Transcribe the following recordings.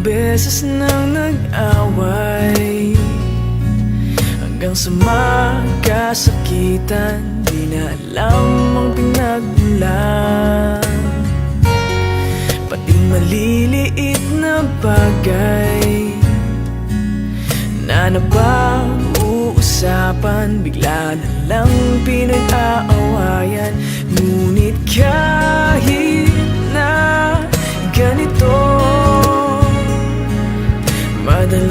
beses nang nag-away. Hanggang sa magkasakitan Di na alam ang pinagmulan Pati maliliit na bagay Na napag-uusapan Bigla na lang pinag-aawayan. Ngunit kahit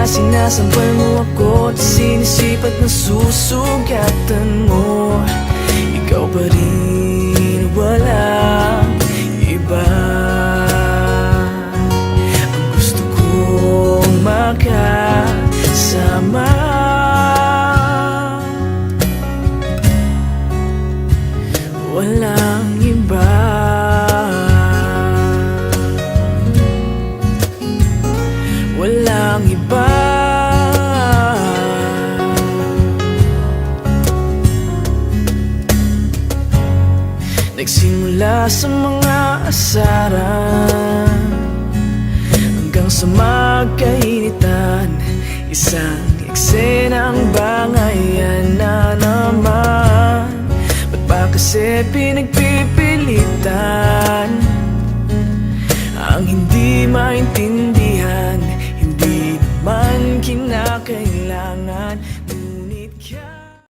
na sinasampal mo ako At sinisipat na susugatan mo. Ikaw pa rin wala iba. Ang gusto kong makasama. Walang iba. Walang iba Nagsimula sa mga asaran Hanggang sa magkainitan. Isang eksenang bangayan na naman. Ba't ba kasi pinagpipilitan Ang hindi maintindihan